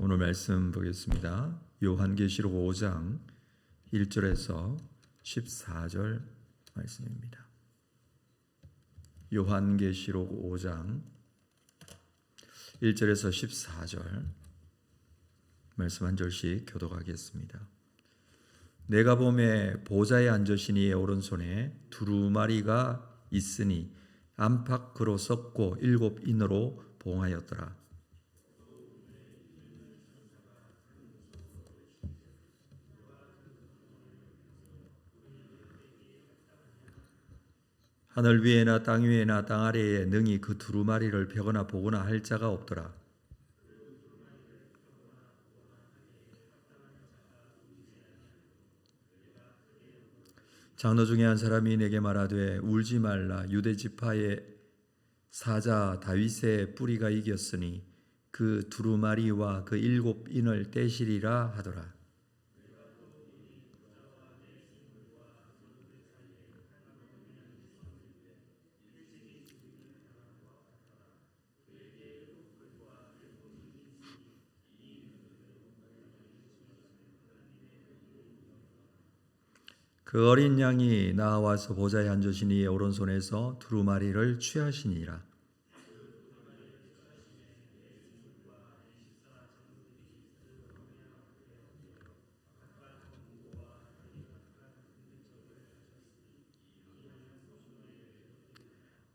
오늘 말씀 보겠습니다. 요한계시록 5장 1절에서 14절 말씀입니다. 요한계시록 5장 1절에서 14절 말씀 한 절씩 교독하겠습니다. 내가 봄에 보좌에 이의 오른손에 두루마리가 있으니 안팎으로 썩고 일곱 인으로 봉하였더라. 하늘 위에나 땅 위에나 땅 아래에 능히 그 두루마리를 펴거나 보거나 할 자가 없더라. 장로 중에 한 사람이 내게 말하되 울지 말라 유대 지파의 사자 다윗의 뿌리가 이겼으니 그 두루마리와 그 일곱 인을 떼시리라 하더라. 그 어린 양이 나와서 보좌에 앉으신 이의 오른손에서 두루마리를 취하시니라.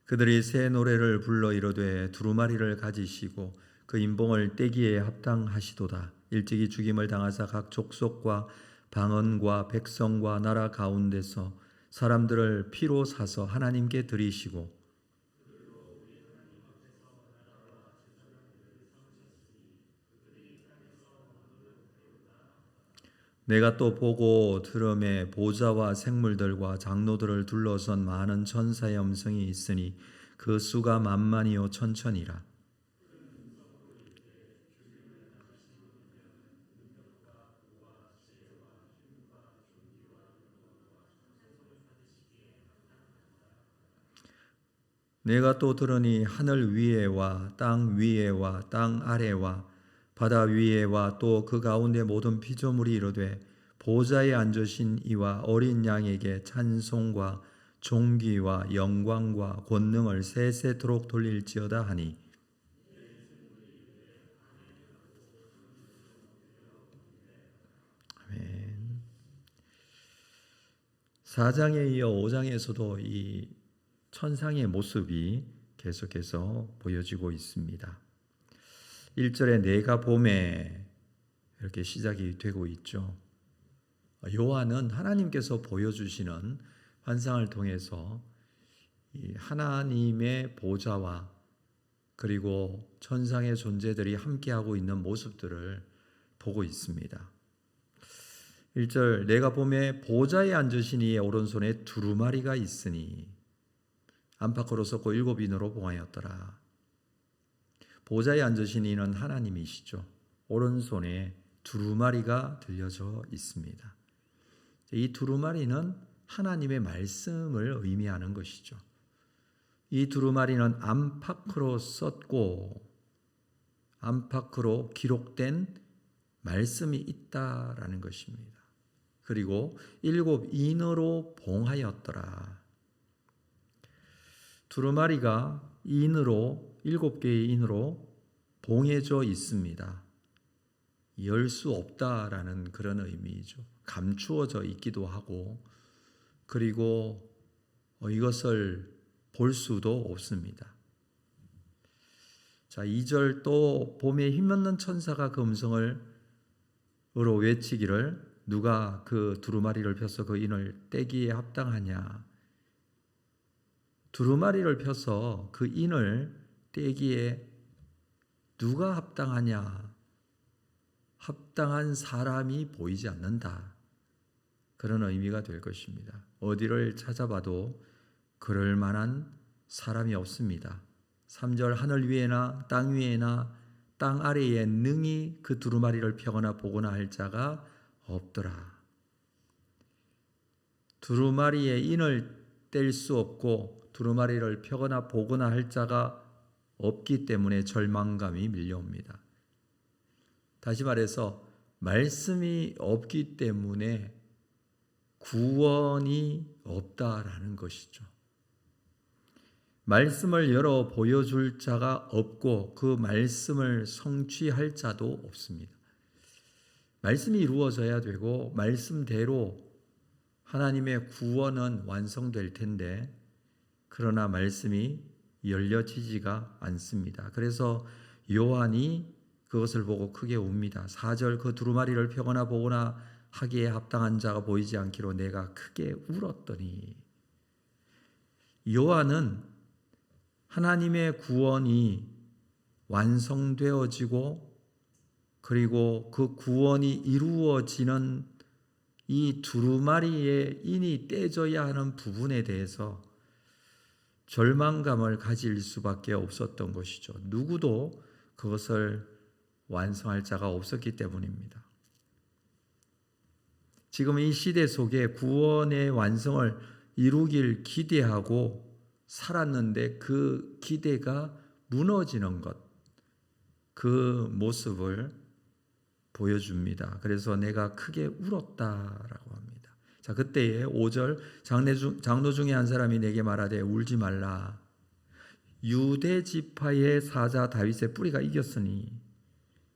그들이 새 노래를 불러 이르되 두루마리를 가지시고 그 인봉을 떼기에 합당하시도다. 일찍이 죽임을 당하사 각 족속과 방언과 백성과 나라 가운데서 사람들을 피로 사서 하나님께 드리시고 내가 또 보고 들음에 보좌와 생물들과 장로들을 둘러선 많은 천사의 음성이 있으니 그 수가 만만이요 천천이라 내가 또 들으니 하늘 위에와 땅 위에와 땅 아래와 바다 위에와 또 그 가운데 모든 피조물이 이르되 보좌에 앉으신 이와 어린 양에게 찬송과 존귀와 영광과 권능을 세세토록 돌릴지어다 하니 아멘. 4장에 이어 5장에서도 이 천상의 모습이 계속해서 보여지고 있습니다. 1절에 내가 봄에 이렇게 시작이 되고 있죠. 요한은 하나님께서 보여주시는 환상을 통해서 하나님의 보좌와 그리고 천상의 존재들이 함께하고 있는 모습들을 보고 있습니다. 1절 내가 봄에 보좌에 이의 오른손에 두루마리가 있으니 안팎으로 섰고 일곱 인으로 봉하였더라. 보좌에 앉으신 이는 하나님이시죠. 오른손에 두루마리가 들려져 있습니다. 이 두루마리는 하나님의 말씀을 의미하는 것이죠. 이 두루마리는 안팎으로 썼고 안팎으로 기록된 말씀이 있다라는 것입니다. 그리고 일곱 인으로 봉하였더라. 두루마리가 인으로 일곱 개의 인으로 봉해져 있습니다. 열 수 없다라는 그런 의미죠. 감추어져 있기도 하고 그리고 이것을 볼 수도 없습니다. 자, 2절 또 봄에 힘없는 천사가 그 음성을 으로 외치기를 누가 그 두루마리를 펴서 그 인을 떼기에 합당하냐 두루마리를 펴서 그 인을 떼기에 누가 합당하냐? 합당한 사람이 보이지 않는다. 그런 의미가 될 것입니다. 어디를 찾아봐도 그럴 만한 사람이 없습니다. 3절 하늘 위에나 땅 위에나 땅 아래에 능히 그 두루마리를 펴거나 보거나 할 자가 없더라. 두루마리의 인을 뗄 수 없고 두루마리를 펴거나 보거나 할 자가 없기 때문에 절망감이 밀려옵니다. 다시 말해서 말씀이 없기 때문에 구원이 없다라는 것이죠. 말씀을 열어 보여줄 자가 없고 그 말씀을 성취할 자도 없습니다. 말씀이 이루어져야 되고 말씀대로 하나님의 구원은 완성될 텐데 그러나 말씀이 열려지지가 않습니다. 그래서 요한이 그것을 보고 크게 웁니다. 4절 그 두루마리를 펴거나 보거나 하기에 합당한 자가 보이지 않기로 내가 크게 울었더니 요한은 하나님의 구원이 완성되어지고 그리고 그 구원이 이루어지는 이 두루마리의 인이 떼져야 하는 부분에 대해서 절망감을 가질 수밖에 없었던 것이죠. 누구도 그것을 완성할 자가 없었기 때문입니다. 지금 이 시대 속에 구원의 완성을 이루길 기대하고 살았는데 그 기대가 무너지는 것, 그 모습을 보여줍니다. 그래서 내가 크게 울었다라고 합니다. 자, 그때에 5절 장례 중, 장로 중에 한 사람이 내게 말하되 울지 말라. 유대 지파의 사자 다윗의 뿌리가 이겼으니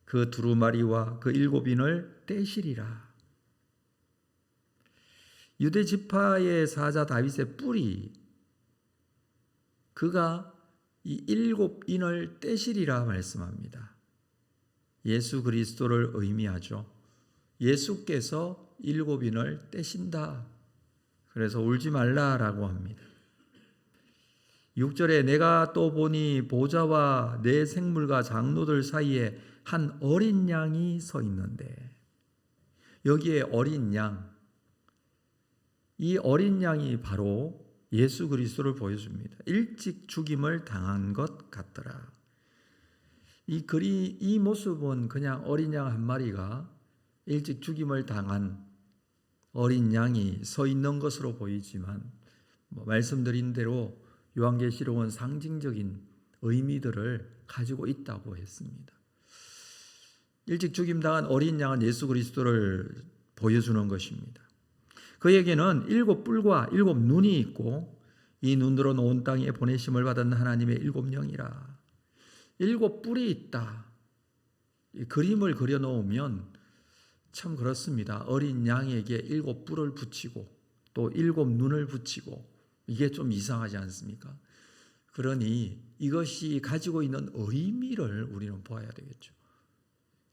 그 두루마리와 그 일곱인을 떼시리라. 유대 지파의 사자 다윗의 뿌리 그가 이 일곱 인을 떼시리라 말씀합니다. 예수 그리스도를 의미하죠. 예수께서 일곱 인을 떼신다. 그래서 울지 말라라고 합니다. 6절에 내가 또 보니 보좌와 내 생물과 장로들 사이에 한 어린 양이 서 있는데 여기에 어린 양, 이 어린 양이 바로 예수 그리스도를 보여줍니다. 일찍 죽임을 당한 것 같더라. 이 그리 이 모습은 그냥 어린 양 한 마리가 일찍 죽임을 당한 어린 양이 서 있는 것으로 보이지만 뭐 말씀드린 대로 요한계시록은 상징적인 의미들을 가지고 있다고 했습니다. 일찍 죽임 당한 어린 양은 예수 그리스도를 보여주는 것입니다. 그에게는 일곱 뿔과 일곱 눈이 있고 이 눈으로는 온 땅에 보내심을 받은 하나님의 일곱 영이라. 일곱 뿔이 있다. 그림을 그려놓으면 참 그렇습니다. 어린 양에게 일곱 뿔을 붙이고 또 일곱 눈을 붙이고 이게 좀 이상하지 않습니까? 그러니 이것이 가지고 있는 의미를 우리는 보아야 되겠죠.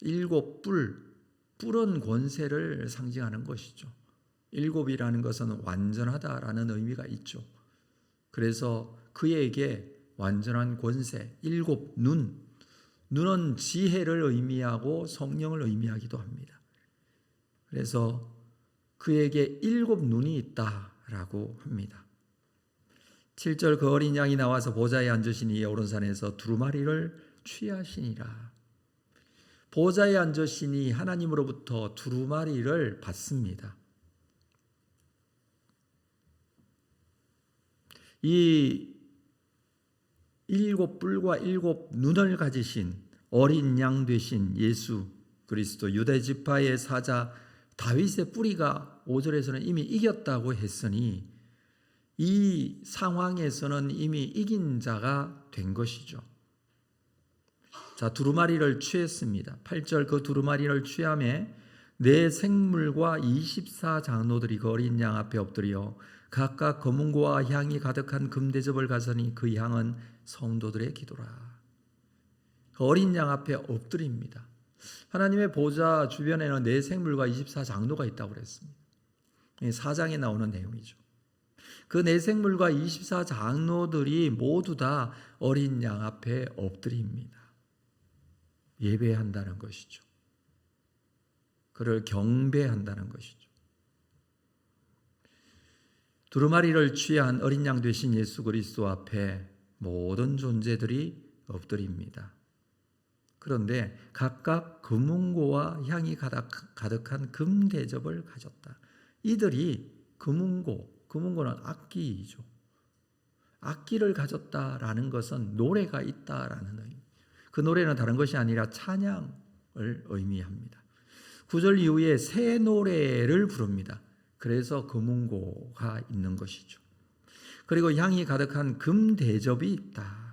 일곱 뿔, 뿔은 권세를 상징하는 것이죠. 일곱이라는 것은 완전하다라는 의미가 있죠. 그래서 그에게 완전한 권세, 일곱 눈, 눈은 지혜를 의미하고 성령을 의미하기도 합니다. 그래서 그에게 일곱 눈이 있다라고 합니다. 7절 그 어린 양이 나와서 보좌에 이의 오른산에서 두루마리를 취하시니라. 보좌에 앉으시니 하나님으로부터 두루마리를 받습니다. 이 일곱 뿔과 일곱 눈을 가지신 어린 양 되신 예수 그리스도 유대 지파의 사자 다윗의 뿌리가 5절에서는 이미 이겼다고 했으니 이 상황에서는 이미 이긴 자가 된 것이죠. 자, 두루마리를 취했습니다. 8절 그 두루마리를 취함에 내 생물과 24 장로들이 그 어린 양 앞에 엎드려 각각 검은고와 향이 가득한 금대접을 가서니 그 향은 성도들의 기도라. 그 어린 양 앞에 엎드립니다. 하나님의 보좌 주변에는 내 생물과 24 장로가 있다고 그랬습니다. 사장에 나오는 내용이죠. 그 내생물과 24 장로들이 모두 다 어린 양 앞에 엎드립니다. 예배한다는 것이죠. 그를 경배한다는 것이죠. 두루마리를 취한 어린 양 되신 예수 그리스도 앞에 모든 존재들이 엎드립니다. 그런데 각각 금은고와 향이 가득한 금대접을 가졌다. 이들이 금은고, 금은고는 악기이죠. 악기를 가졌다라는 것은 노래가 있다라는 의미. 그 노래는 다른 것이 아니라 찬양, 의미합니다. 구절 이후에 새 노래를 부릅니다. 그래서 금은고가 있는 것이죠. 그리고 향이 가득한 금 대접이 있다.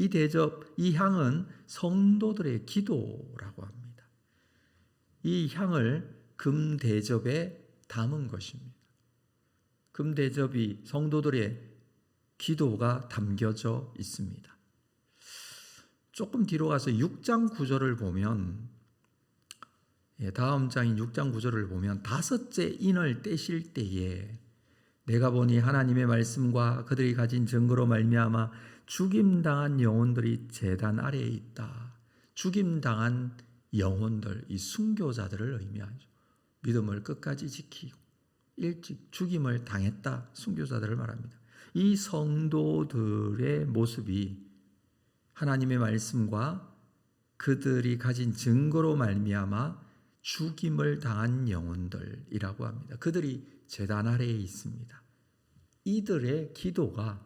이 대접, 이 향은 성도들의 기도라고 합니다. 이 향을 금 대접에 담은 것입니다. 금 대접이 성도들의 기도가 담겨져 있습니다. 조금 뒤로 가서 6장 9절을 보면 예, 다음 장인 6장 9절을 보면 다섯째 인을 떼실 때에 내가 보니 하나님의 말씀과 그들이 가진 증거로 말미암아 죽임 당한 영혼들이 제단 아래에 있다. 죽임 당한 영혼들 이 순교자들을 의미하죠. 믿음을 끝까지 지키고 일찍 죽임을 당했다 순교자들을 말합니다. 이 성도들의 모습이 하나님의 말씀과 그들이 가진 증거로 말미암아 죽임을 당한 영혼들이라고 합니다. 그들이 제단 아래에 있습니다. 이들의 기도가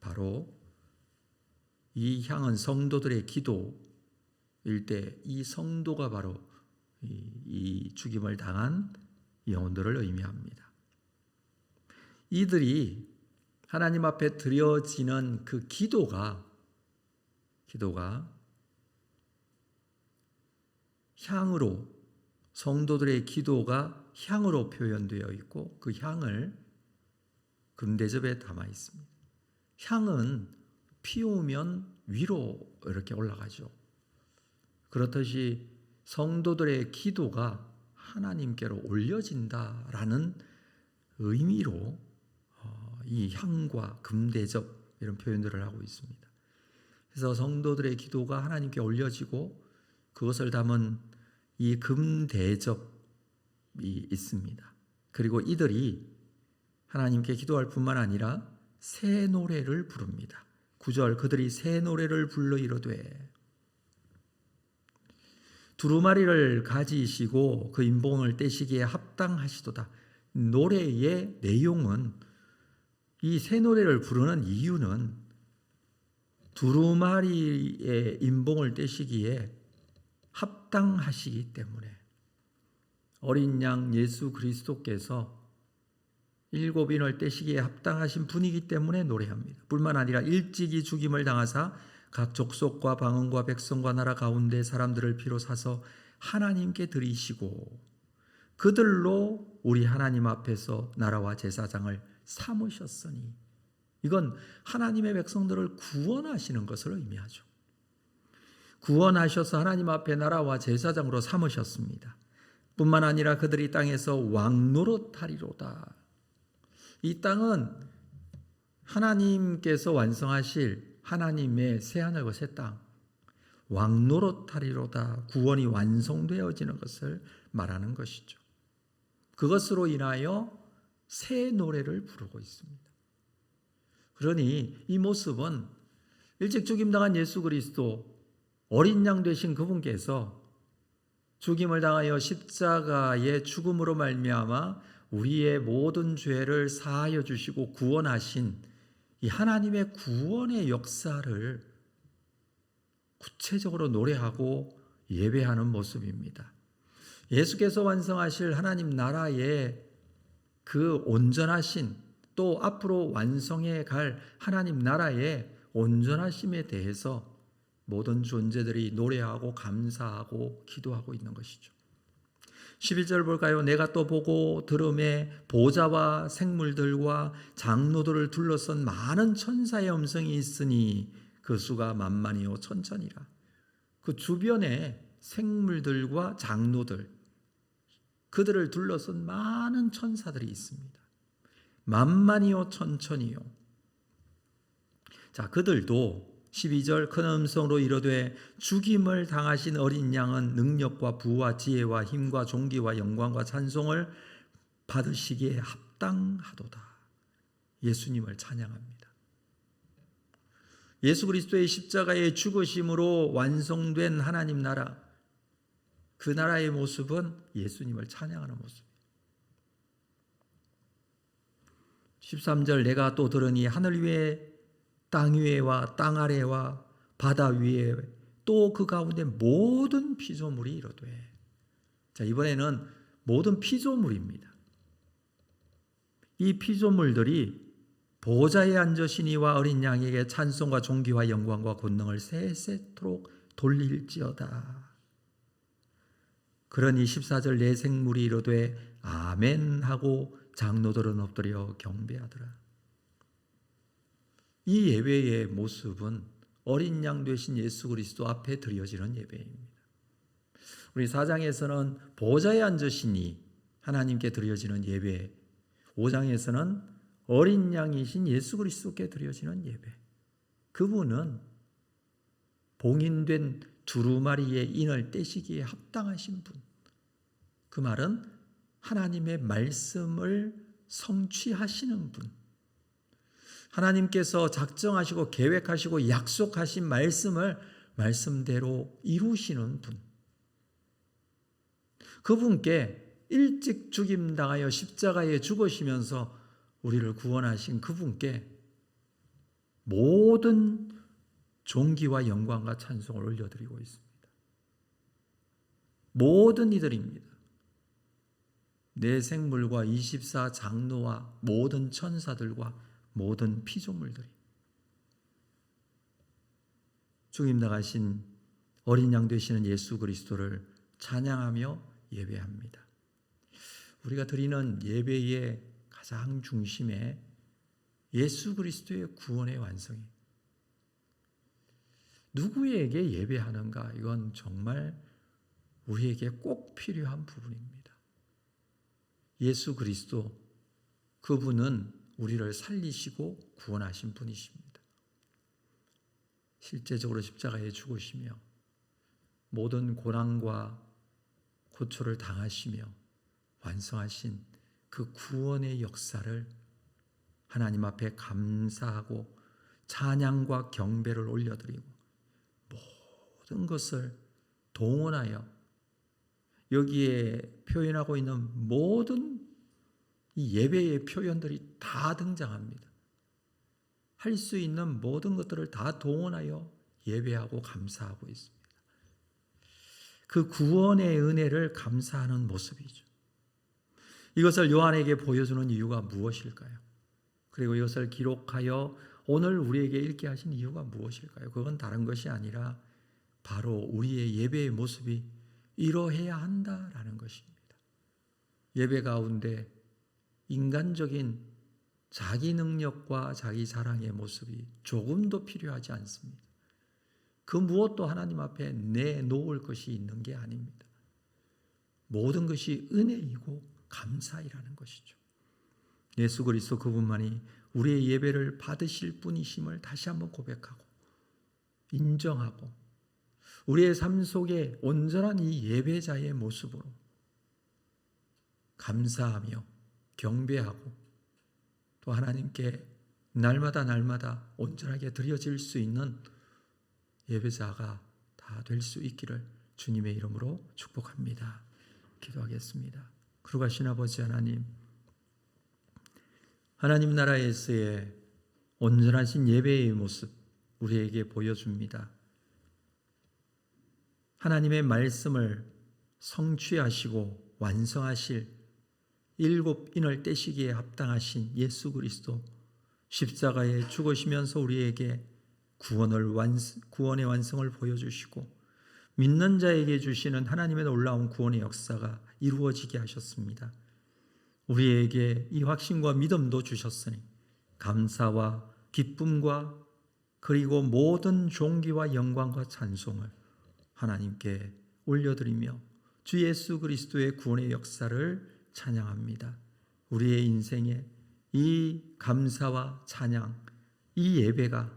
바로 이 향은 성도들의 기도일 때 이 성도가 바로 이, 이 죽임을 당한 영혼들을 의미합니다. 이들이 하나님 앞에 드려지는 그 기도가 기도가 향으로 성도들의 기도가 향으로 표현되어 있고 그 향을 금대접에 담아 있습니다. 향은 피우면 위로 이렇게 올라가죠. 그렇듯이 성도들의 기도가 하나님께로 올려진다라는 의미로 어, 이 향과 금대접 이런 표현들을 하고 있습니다. 그래서 성도들의 기도가 하나님께 올려지고 그것을 담은 이 금대접이 있습니다. 그리고 이들이 하나님께 기도할 뿐만 아니라 새 노래를 부릅니다. 9절 그들이 새 노래를 불러 이르되 두루마리를 가지시고 그 인봉을 떼시기에 합당하시도다. 노래의 내용은 이 새 노래를 부르는 이유는 두루마리의 인봉을 떼시기에 합당하시기 때문에 어린 양 예수 그리스도께서 일곱 인을 떼시기에 합당하신 분이기 때문에 노래합니다. 뿐만 아니라 일찍이 죽임을 당하사 각 족속과 방언과 백성과 나라 가운데 사람들을 비로사서 하나님께 드리시고 그들로 우리 하나님 앞에서 나라와 제사장을 삼으셨으니 이건 하나님의 백성들을 구원하시는 것을 의미하죠. 구원하셔서 하나님 앞에 나라와 제사장으로 삼으셨습니다. 뿐만 아니라 그들이 땅에서 왕노릇하리로다. 이 땅은 하나님께서 완성하실 하나님의 새하늘과 새 땅, 왕노릇하리로다. 구원이 완성되어지는 것을 말하는 것이죠. 그것으로 인하여 새 노래를 부르고 있습니다. 그러니 이 모습은 일찍 죽임당한 예수 그리스도 어린 양 되신 그분께서 죽임을 당하여 십자가의 죽음으로 말미암아 우리의 모든 죄를 사하여 주시고 구원하신 이 하나님의 구원의 역사를 구체적으로 노래하고 예배하는 모습입니다. 예수께서 완성하실 하나님 나라의 그 온전하신 또 앞으로 완성해 갈 하나님 나라의 온전하심에 대해서 모든 존재들이 노래하고 감사하고 기도하고 있는 것이죠. 11절 볼까요? 내가 또 보고 들음에 보좌와 생물들과 장로들을 둘러싼 많은 천사의 음성이 있으니 그 수가 만만이요 천천이라. 그 주변에 생물들과 장로들 그들을 둘러싼 많은 천사들이 있습니다. 만만이요 천천이요. 자, 그들도 12절 큰 음성으로 이르되 죽임을 당하신 어린 양은 능력과 부와 지혜와 힘과 존귀와 영광과 찬송을 받으시기에 합당하도다. 예수님을 찬양합니다. 예수 그리스도의 십자가의 죽으심으로 완성된 하나님 나라 그 나라의 모습은 예수님을 찬양하는 모습. 13절 내가 또 들으니 하늘 위에 땅 위에와 땅 아래와 바다 위에 또 그 가운데 모든 피조물이 이르되 자 이번에는 모든 피조물입니다. 이 피조물들이 보좌에 앉으신 이와 어린 양에게 찬송과 존귀와 영광과 권능을 세세토록 돌릴지어다. 그러니 14절 내 생물이 이르되 아멘 하고 장로들은 엎드려 경배하더라. 이 예배의 모습은 어린 양 되신 예수 그리스도 앞에 드려지는 예배입니다. 우리 사장에서는 보좌에 앉으시니 하나님께 드려지는 예배, 5장에서는 어린 양이신 예수 그리스도께 드려지는 예배. 그분은 봉인된 두루마리의 인을 떼시기에 합당하신 분. 그 말은 하나님의 말씀을 성취하시는 분. 하나님께서 작정하시고 계획하시고 약속하신 말씀을 말씀대로 이루시는 분. 그분께 일찍 죽임당하여 십자가에 죽으시면서 우리를 구원하신 그분께 모든 존귀와 영광과 찬송을 올려드리고 있습니다. 모든 이들입니다. 내 생물과 24 장로와 모든 천사들과 모든 피조물들이 죽임 나가신 어린 양 되시는 예수 그리스도를 찬양하며 예배합니다. 우리가 드리는 예배의 가장 중심에 예수 그리스도의 구원의 완성이 누구에게 예배하는가 이건 정말 우리에게 꼭 필요한 부분입니다. 예수 그리스도 그분은 우리를 살리시고 구원하신 분이십니다. 실제적으로 십자가에 죽으시며 모든 고난과 고초를 당하시며 완성하신 그 구원의 역사를 하나님 앞에 감사하고 찬양과 경배를 올려드리고 모든 것을 동원하여 여기에 표현하고 있는 모든 이 예배의 표현들이 다 등장합니다. 할 수 있는 모든 것들을 다 동원하여 예배하고 감사하고 있습니다. 그 구원의 은혜를 감사하는 모습이죠. 이것을 요한에게 보여주는 이유가 무엇일까요? 그리고 이것을 기록하여 오늘 우리에게 읽게 하신 이유가 무엇일까요? 그건 다른 것이 아니라 바로 우리의 예배의 모습이 이러해야 한다라는 것입니다. 예배 가운데 인간적인 자기 능력과 자기 자랑의 모습이 조금도 필요하지 않습니다. 그 무엇도 하나님 앞에 내놓을 것이 있는 게 아닙니다. 모든 것이 은혜이고 감사이라는 것이죠. 예수 그리스도 그분만이 우리의 예배를 받으실 분이심을 다시 한번 고백하고 인정하고 우리의 삶 속에 온전한 이 예배자의 모습으로 감사하며 경배하고 또 하나님께 날마다 날마다 온전하게 드려질 수 있는 예배자가 다 될 수 있기를 주님의 이름으로 축복합니다. 기도하겠습니다. 그러가신 아버지 하나님, 하나님 나라에서의 온전하신 예배의 모습 우리에게 보여줍니다. 하나님의 말씀을 성취하시고 완성하실 일곱 인을 떼시기에 합당하신 예수 그리스도 십자가에 죽으시면서 우리에게 구원을 완, 구원의 완성을 보여주시고 믿는 자에게 주시는 하나님의 놀라운 구원의 역사가 이루어지게 하셨습니다. 우리에게 이 확신과 믿음도 주셨으니 감사와 기쁨과 그리고 모든 존귀와 영광과 찬송을 하나님께 올려드리며 주 예수 그리스도의 구원의 역사를 찬양합니다. 우리의 인생에 이 감사와 찬양, 이 예배가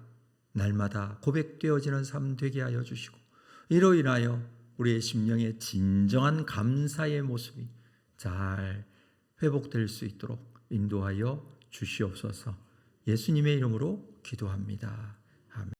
날마다 고백되어지는 삶 되게 하여 주시고 이로 인하여 우리의 심령의 진정한 감사의 모습이 잘 회복될 수 있도록 인도하여 주시옵소서. 예수님의 이름으로 기도합니다.